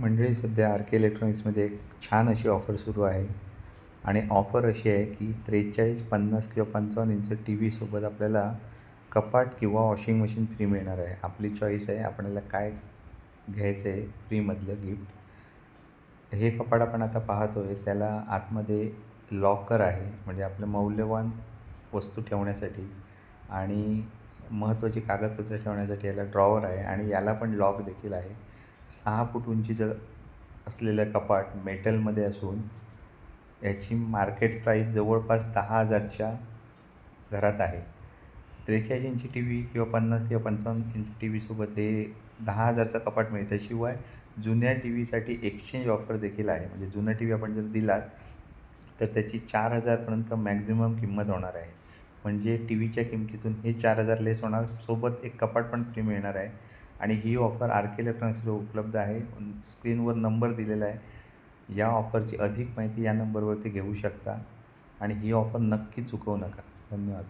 मंडळी सध्या आर के इलेक्ट्रॉनिक्समध्ये एक छान अशी ऑफर सुरू आहे. आणि ऑफर अशी आहे की त्रेचाळीस पन्नास किंवा पंचावन्न इंच टी व्हीसोबत आपल्याला कपाट किंवा वॉशिंग मशीन फ्री मिळणार आहे. आपली चॉईस आहे आपल्याला काय घ्यायचं आहे फ्रीमधलं गिफ्ट हे कपाट आपण आता पाहतो आहे त्याला आतमध्ये लॉकर आहे. म्हणजे आपलं मौल्यवान वस्तू ठेवण्यासाठी आणि महत्त्वाची कागदपत्रं ठेवण्यासाठी याला ड्रॉवर आहे आणि याला पण लॉक देखील आहे. सहा फूट उंचीचं असलेलं कपाट मेटलमध्ये असून याची मार्केट प्राईस जवळपास दहा हजारच्या घरात आहे. त्रेचाळीस इंची टी व्ही किंवा पन्नास किंवा पंचावन्न इंच टी व्हीसोबत हे दहा हजारचं कपाट मिळतं. शिवाय जुन्या टी व्हीसाठी एक्सचेंज ऑफर देखील आहे. म्हणजे जुना टी व्ही आपण जर दिलात तर त्याची चार हजारपर्यंत मॅक्झिमम किंमत होणार आहे. म्हणजे टी व्हीच्या किमतीतून हे चार हजार लेस होणार. सोबत एक कपाट पण फ्री मिळणार आहे. आणि ही ऑफर आर के इलेक्ट्रॉनिक्सवर उपलब्ध आहे. स्क्रीनवर नंबर दिलेला आहे. या ऑफरची अधिक माहिती या नंबरवरती घेऊ शकता. आणि ही ऑफर नक्की चुकवू नका. धन्यवाद.